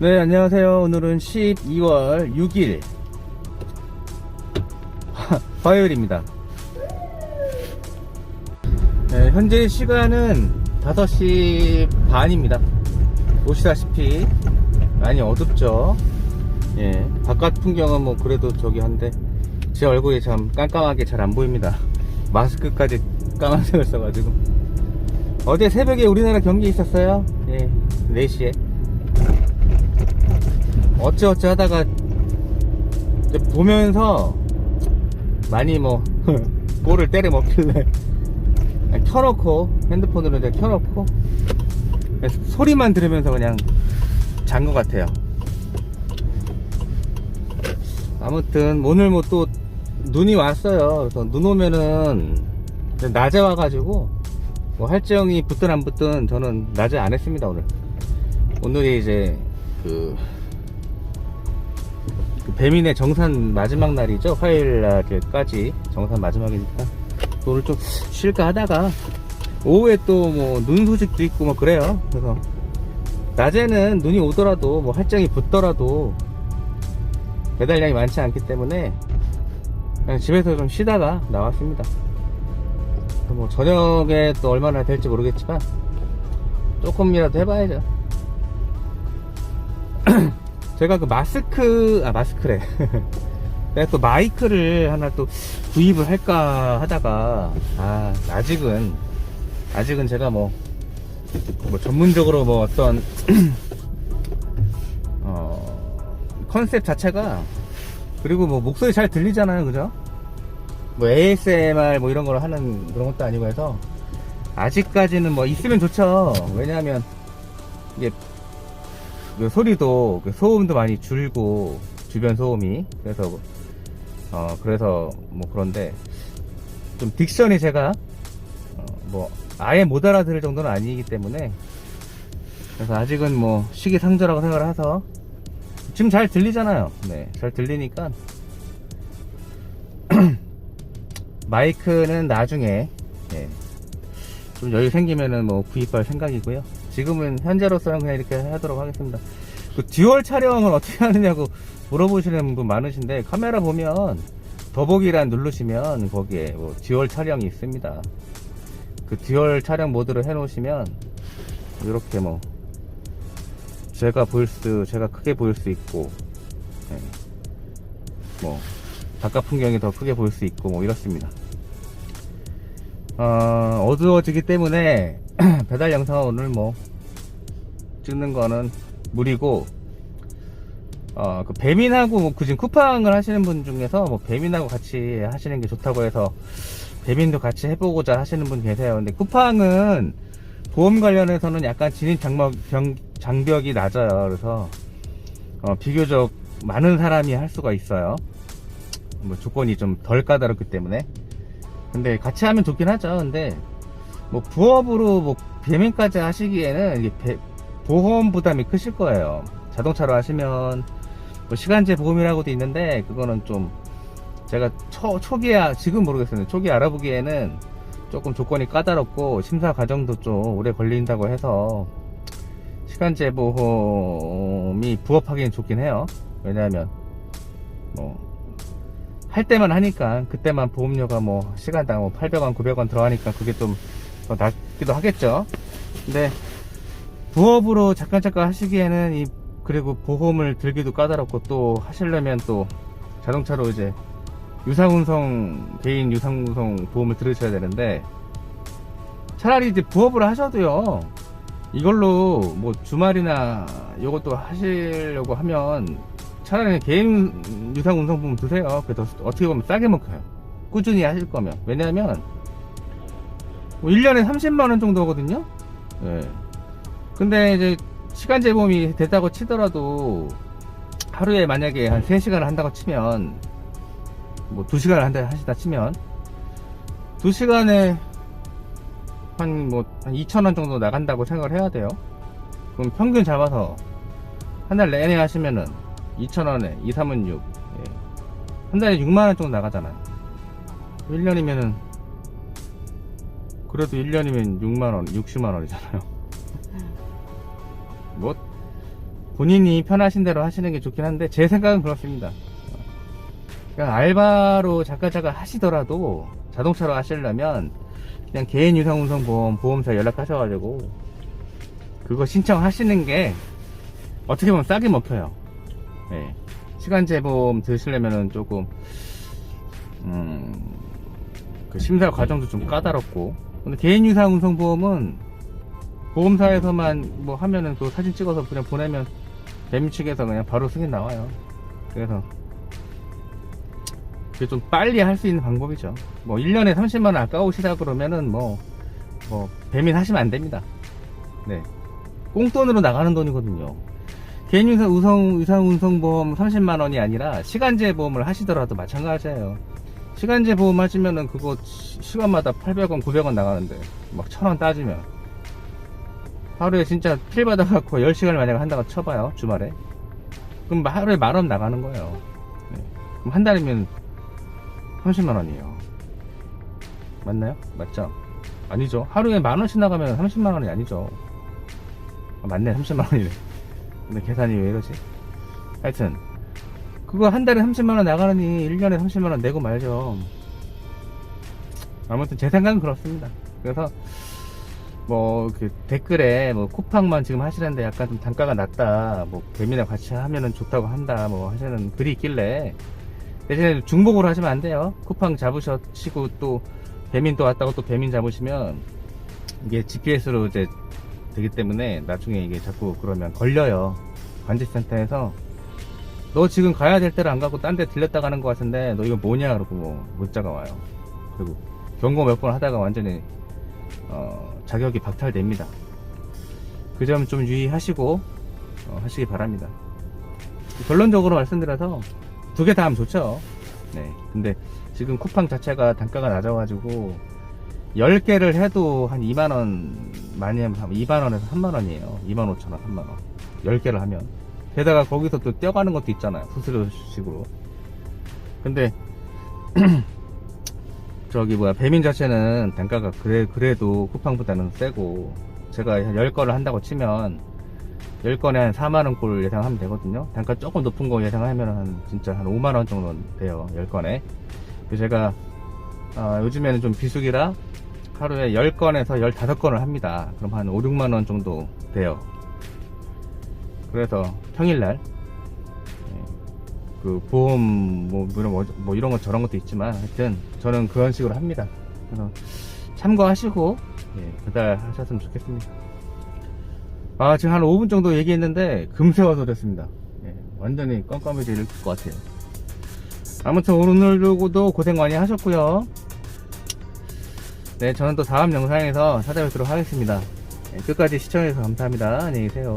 네, 안녕하세요. 오늘은 12월 6일. 화요일입니다. 네, 현재 시간은 5시 반입니다. 보시다시피 많이 어둡죠? 예, 바깥 풍경은 뭐 그래도 저기 한데 제 얼굴이 참 깜깜하게 잘 안 보입니다. 마스크까지 까만색을 써가지고. 어제 새벽에 우리나라 경기 있었어요. 예, 4시에. 어찌어찌 하다가 이제 보면서 많이 뭐 볼을 때려 먹길래 켜놓고 핸드폰으로 이제 켜놓고 소리만 들으면서 그냥 잔 것 같아요. 아무튼 오늘 뭐 또 눈이 왔어요. 그래서 눈 오면은 낮에 와가지고 뭐 할증이 붙든 안 붙든 저는 낮에 안 했습니다 오늘. 오늘이 이제 그, 그 배민의 정산 마지막 날이죠. 화요일 날까지 정산 마지막이니까 또 오늘 좀 쉴까 하다가 오후에 또 뭐 눈 소식도 있고 뭐 그래요. 그래서 낮에는 눈이 오더라도 뭐 할증이 붙더라도 배달량이 많지 않기 때문에 그냥 집에서 좀 쉬다가 나왔습니다. 뭐 저녁에 또 얼마나 될지 모르겠지만 조금이라도 해봐야죠. 제가 그 마스크 아 마스크래. 내가 또 마이크를 하나 또 구입을 할까 하다가 아 아직은 아직은 제가 뭐, 뭐 전문적으로 뭐 어떤 어 컨셉 자체가 그리고 뭐 목소리 잘 들리잖아요 그죠? 뭐 ASMR 뭐 이런 걸 하는 그런 것도 아니고 해서 아직까지는 뭐 있으면 좋죠 왜냐하면 이게 그 소리도 그 소음도 많이 줄고 주변 소음이 그래서 어 그래서 뭐 그런데 좀 딕션이 제가 어, 뭐 아예 못 알아들을 정도는 아니기 때문에 그래서 아직은 뭐 시기상조라고 생각을 해서 지금 잘 들리잖아요 네잘 들리니까 마이크는 나중에 예, 좀 여유 생기면은 뭐 구입할 생각이고요. 지금은 현재로서는 그냥 이렇게 하도록 하겠습니다. 그 듀얼 촬영을 어떻게 하느냐고 물어보시는 분 많으신데 카메라 보면 더보기란 누르시면 거기에 뭐 듀얼 촬영이 있습니다. 그 듀얼 촬영 모드로 해놓으시면 이렇게 뭐 제가 보일 수 제가 크게 보일 수 있고 예, 뭐 바깥 풍경이 더 크게 보일 수 있고 뭐 이렇습니다. 어, 어두워지기 때문에 배달 영상은 오늘 뭐 찍는 거는 무리고 어, 그 배민하고 뭐 굳이 쿠팡을 하시는 분 중에서 뭐 배민하고 같이 하시는 게 좋다고 해서 배민도 같이 해보고자 하시는 분 계세요. 근데 쿠팡은 보험 관련해서는 약간 진입 장벽, 병- 장벽이 낮아요. 그래서 어, 비교적 많은 사람이 할 수가 있어요. 뭐 조건이 좀 덜 까다롭기 때문에. 근데 같이 하면 좋긴 하죠. 근데 뭐 부업으로 뭐 배민까지 하시기에는 이게 배- 보험 부담이 크실 거예요. 자동차로 하시면 뭐 시간제 보험이라고도 있는데 그거는 좀 제가 초, 초기에 지금 모르겠어요. 초기 알아보기에는 조금 조건이 까다롭고 심사 과정도 좀 오래 걸린다고 해서 시간제 보험이 부업하기엔 좋긴 해요. 왜냐하면 뭐 할 때만 하니까 그때만 보험료가 뭐 시간당 뭐 800원 900원 들어가니까 그게 좀더 낫기도 하겠죠. 근데 부업으로 잠깐 잠깐 하시기에는 이 그리고 보험을 들기도 까다롭고 또 하시려면 또 자동차로 이제 유상운송 개인 유상운송 보험을 들으셔야 되는데 차라리 이제 부업을 하셔도요. 이걸로 뭐 주말이나 요것도 하시려고 하면 차라리 개인 유상 운송보험 드세요. 그래서 어떻게 보면 싸게 먹혀요. 꾸준히 하실 거면. 왜냐면, 뭐 1년에 30만원 정도 하거든요? 예. 근데 이제, 시간 제 보험이 됐다고 치더라도, 하루에 만약에 한 3시간을 한다고 치면, 뭐 2시간을 한다 하시다 치면, 2시간에 한 뭐, 한 2,000원 정도 나간다고 생각을 해야 돼요. 그럼 평균 잡아서, 한 달 내내 하시면은, 2,000원에 2, 3은 6. 예. 한 달에 6만원 정도 나가잖아요. 1년이면은, 그래도 1년이면 6만원, 60만원이잖아요. 뭐, 본인이 편하신 대로 하시는 게 좋긴 한데 제 생각은 그렇습니다. 그냥 알바로 잠깐 잠깐 하시더라도 자동차로 하시려면 그냥 개인 유상 운송 보험 보험사 연락하셔가지고 그거 신청하시는 게 어떻게 보면 싸게 먹혀요. 예. 시간제 보험 드시려면은 조금 음, 그 심사 과정도 좀 까다롭고 근데 개인 유상 운송 보험은 보험사에서만 뭐 하면은 그 사진 찍어서 그냥 보내면 대미 측에서 그냥 바로 승인 나와요. 그래서 그게 좀 빨리 할 수 있는 방법이죠. 뭐 1년에 30만원 아까우시다 그러면은 뭐, 뭐, 배민 하시면 안 됩니다. 네. 꽁돈으로 나가는 돈이거든요. 개인 유상, 우성, 유상 운송보험 30만원이 아니라 시간제 보험을 하시더라도 마찬가지예요. 시간제 보험 하시면은 그거 시- 시간마다 800원, 900원 나가는데 막 1000원 따지면 하루에 진짜 필 받아갖고 10시간을 만약에 한다고 쳐봐요, 주말에. 그럼 하루에 만 원 나가는 거예요. 네. 그럼 한 달이면 30만 원이에요. 맞나요? 맞죠? 아니죠. 하루에 만 원씩 나가면 30만 원이 아니죠. 아, 맞네, 30만 원이네. 근데 계산이 왜 이러지? 하여튼, 그거 한 달에 30만원 나가느니 1년에 30만원 내고 말죠. 아무튼 제 생각은 그렇습니다. 그래서, 뭐, 그 댓글에 뭐 쿠팡만 지금 하시는데 약간 좀 단가가 낮다. 뭐, 배민이랑 같이 하면은 좋다고 한다. 뭐 하시는 글이 있길래 대신에 중복으로 하시면 안 돼요. 쿠팡 잡으시고 또 배민 또 왔다고 또 배민 잡으시면 이게 GPS로 이제 되기 때문에 나중에 이게 자꾸 그러면 걸려요. 관제센터에서 너 지금 가야 될 때를 안 가고 딴 데 들렸다 가는 것 같은데 너 이거 뭐냐 그러고 뭐 문자가 와요. 그리고 경고 몇 번 하다가 완전히 어, 자격이 박탈됩니다. 그 점 좀 유의하시고 어, 하시기 바랍니다. 결론적으로 말씀드려서 두 개 다 하면 좋죠. 네. 근데 지금 쿠팡 자체가 단가가 낮아가지고 10개를 해도 한 2만원 많이 하면 2만원에서 3만원이에요. 2만 5천원, 3만원. 10개를 하면. 게다가 거기서 또 떼어가는 것도 있잖아요. 수수료식으로. 근데 저기 뭐야 배민 자체는 단가가 그래, 그래도 쿠팡보다는 세고 제가 한 10건을 한다고 치면 10건에 한 4만원 꼴 예상하면 되거든요. 단가 조금 높은 거 예상하면 한 진짜 한 5만원 정도 돼요. 10건에. 제가 어, 요즘에는 좀 비수기라 하루에 10건에서 15건을 합니다. 그럼 한 5, 6만원 정도 돼요. 그래서 평일날 예, 그 보험 뭐 이런, 거- 뭐 이런 거 저런 것도 있지만 하여튼 저는 그런 식으로 합니다. 그래서 참고하시고 예, 배달 하셨으면 좋겠습니다. 아 지금 한 5분 정도 얘기했는데 금세워서 됐습니다. 예, 완전히 깜깜해질 것 같아요. 아무튼 오늘도 고생 많이 하셨고요. 네, 저는 또 다음 영상에서 찾아뵙도록 하겠습니다. 네, 끝까지 시청해주셔서 감사합니다. 안녕히 계세요.